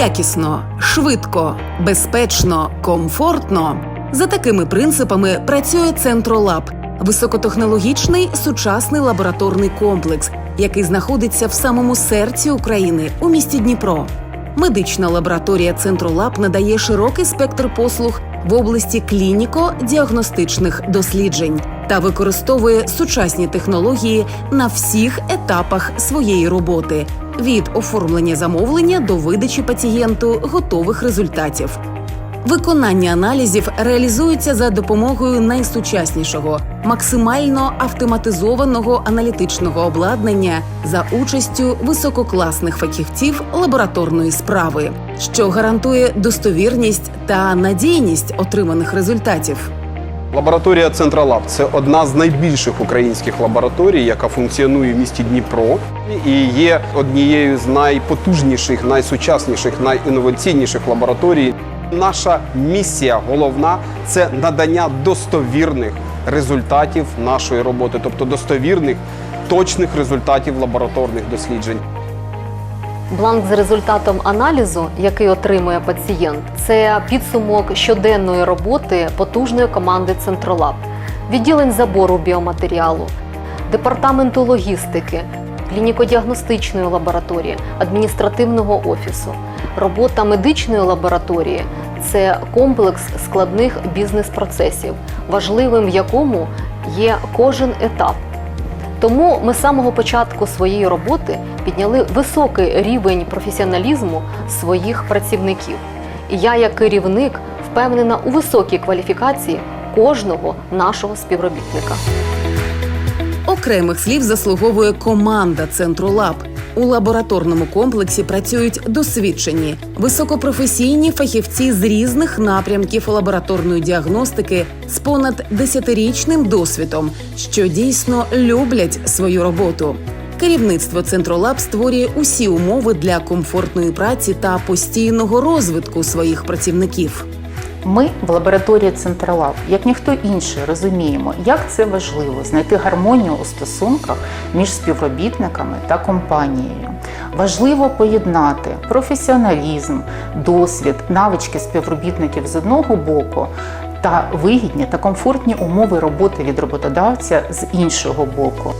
Якісно, швидко, безпечно, комфортно. За такими принципами працює Центролаб високотехнологічний сучасний лабораторний комплекс, який знаходиться в самому серці України у місті Дніпро. Медична лабораторія Центролаб надає широкий спектр послуг в області клініко-діагностичних досліджень та використовує сучасні технології на всіх етапах своєї роботи від оформлення замовлення до видачі пацієнту готових результатів. Виконання аналізів реалізується за допомогою найсучаснішого, максимально автоматизованого аналітичного обладнання за участю висококласних фахівців лабораторної справи, що гарантує достовірність та надійність отриманих результатів. Лабораторія Централаб це одна з найбільших українських лабораторій, яка функціонує в місті Дніпро і є однією з найпотужніших, найсучасніших, найінноваційніших лабораторій. Наша місія головна це надання достовірних результатів нашої роботи, тобто достовірних, точних результатів лабораторних досліджень. Бланк з результатом аналізу, який отримує пацієнт, це підсумок щоденної роботи потужної команди Центролаб, відділень забору біоматеріалу, департаменту логістики, клініко-діагностичної лабораторії, адміністративного офісу. Робота медичної лабораторії це комплекс складних бізнес-процесів, важливим в якому є кожен етап. Тому ми з самого початку своєї роботи підняли високий рівень професіоналізму своїх працівників. І я, як керівник, впевнена у високій кваліфікації кожного нашого співробітника. Окремих слів заслуговує команда Центролаб. У лабораторному комплексі працюють досвідчені, високопрофесійні фахівці з різних напрямків лабораторної діагностики з понад десятирічним досвідом, що дійсно люблять свою роботу. Керівництво Центролаб створює усі умови для комфортної праці та постійного розвитку своїх працівників. Ми в лабораторії Централаб, як ніхто інший, розуміємо, як це важливо знайти гармонію у стосунках між співробітниками та компанією. Важливо поєднати професіоналізм, досвід, навички співробітників з одного боку та вигідні та комфортні умови роботи від роботодавця з іншого боку.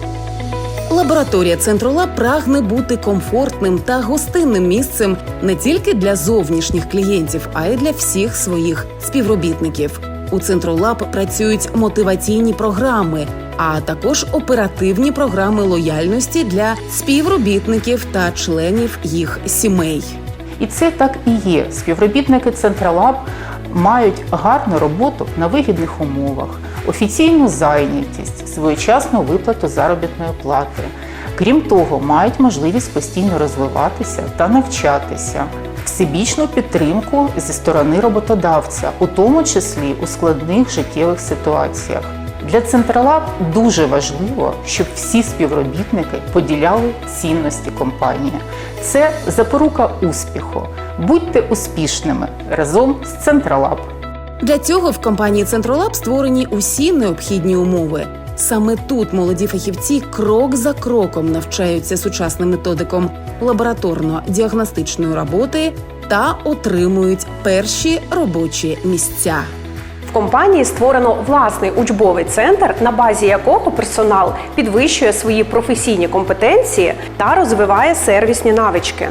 Лабораторія Центролаб прагне бути комфортним та гостинним місцем не тільки для зовнішніх клієнтів, а й для всіх своїх співробітників. У Центролаб працюють мотиваційні програми, а також оперативні програми лояльності для співробітників та членів їх сімей. І це так і є. Співробітники Централаб мають гарну роботу на вигідних умовах, офіційну зайнятість, своєчасну виплату заробітної плати. Крім того, мають можливість постійно розвиватися та навчатися, всебічну підтримку зі сторони роботодавця, у тому числі у складних життєвих ситуаціях. Для Централаб дуже важливо, щоб всі співробітники поділяли цінності компанії. Це запорука успіху. Будьте успішними разом з Централаб. Для цього в компанії Центролаб створені усі необхідні умови. Саме тут молоді фахівці крок за кроком навчаються сучасним методикам лабораторно-діагностичної роботи та отримують перші робочі місця. В компанії створено власний учбовий центр, на базі якого персонал підвищує свої професійні компетенції та розвиває сервісні навички.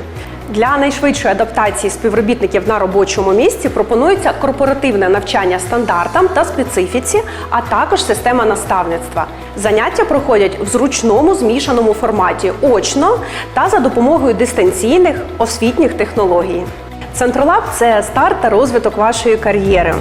Для найшвидшої адаптації співробітників на робочому місці пропонується корпоративне навчання стандартам та специфіці, а також система наставництва. Заняття проходять в зручному змішаному форматі очно та за допомогою дистанційних освітніх технологій. Центролаб це старт та розвиток вашої кар'єри.